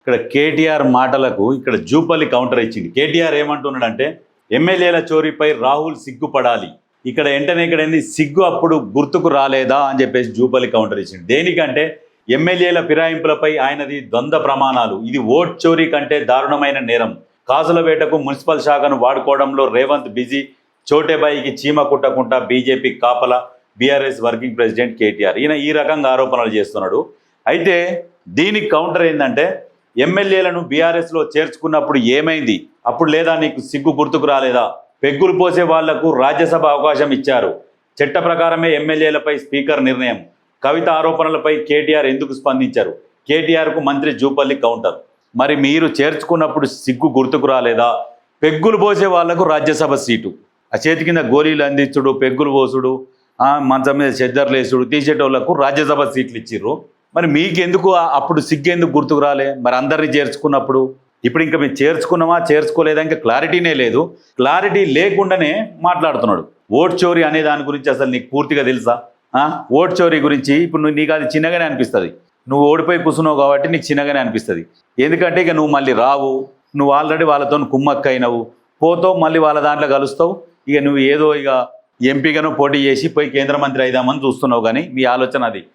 ఇక్కడ కేటీఆర్ మాటలకు ఇక్కడ జూపల్లి కౌంటర్ ఇచ్చింది. కేటీఆర్ ఏమంటున్నాడంటే ఎమ్మెల్యేల చోరీపై రాహుల్ సిగ్గుపడాలి. ఇక్కడ వెంటనే ఇక్కడ ఏంది? సిగ్గు అప్పుడు గుర్తుకు రాలేదా అని చెప్పేసి జూపల్లి కౌంటర్ ఇచ్చింది. దేనికంటే ఎమ్మెల్యేల ఫిరాయింపులపై ఆయనది ద్వంద్వ ప్రమాణాలు. ఇది ఓట్ చోరీ కంటే దారుణమైన నేరం. కాసుల వేటకు మున్సిపల్ శాఖను వాడుకోవడంలో రేవంత్ బిజీ. చోటేబాయికి చీమ కుట్టకుండా బీజేపీ కాపల బీఆర్ఎస్ వర్కింగ్ ప్రెసిడెంట్ కేటీఆర్. ఈయన ఈ రకంగా ఆరోపణలు చేస్తున్నాడు. అయితే దీనికి కౌంటర్ ఏంటంటే ఎమ్మెల్యేలను బీఆర్ఎస్లో చేర్చుకున్నప్పుడు ఏమైంది? అప్పుడు లేదా నీకు సిగ్గు గుర్తుకు రాలేదా? పెగ్గులు పోసే వాళ్ళకు రాజ్యసభ అవకాశం ఇచ్చారు. చట్ట ప్రకారమే ఎమ్మెల్యేలపై స్పీకర్ నిర్ణయం. కవిత ఆరోపణలపై కేటీఆర్ ఎందుకు స్పందించారు? కేటీఆర్కు మంత్రి జూపల్లి కౌంటర్. మరి మీరు చేర్చుకున్నప్పుడు సిగ్గు గుర్తుకు రాలేదా? పెగ్గులు పోసే వాళ్ళకు రాజ్యసభ సీటు. ఆ చేతి కింద గోళీలు అందించుడు పెగ్గులు పోసుడు మంచం మీద చెద్దర్లు వేసుడు తీసేటోళ్ళకు రాజ్యసభ సీట్లు ఇచ్చిర్రు. మరి మీకెందుకు అప్పుడు సిగ్గెందుకు గుర్తుకు రాలే? మరి అందరినీ చేర్చుకున్నప్పుడు? ఇప్పుడు ఇంకా మేము చేర్చుకున్నామా చేర్చుకోలేదా? ఇంకా క్లారిటీనే లేదు. క్లారిటీ లేకుండానే మాట్లాడుతున్నాడు. ఓట్ చోరీ అనే దాని గురించి అసలు నీకు పూర్తిగా తెలుసా? ఓట్ చోరీ గురించి ఇప్పుడు నువ్వు నీకు అది చిన్నగానే అనిపిస్తుంది. నువ్వు ఓడిపోయి కూర్చున్నావు కాబట్టి నీకు చిన్నగానే అనిపిస్తుంది. ఎందుకంటే ఇక నువ్వు మళ్ళీ రావు. నువ్వు ఆల్రెడీ వాళ్ళతో కుమ్మక్కైనవు. పోతావు మళ్ళీ వాళ్ళ దాంట్లో కలుస్తావు. ఇక నువ్వు ఏదో ఇక ఎంపీగాను పోటీ చేసి పోయి కేంద్ర మంత్రి అయిదామని చూస్తున్నావు కానీ మీ ఆలోచన అది.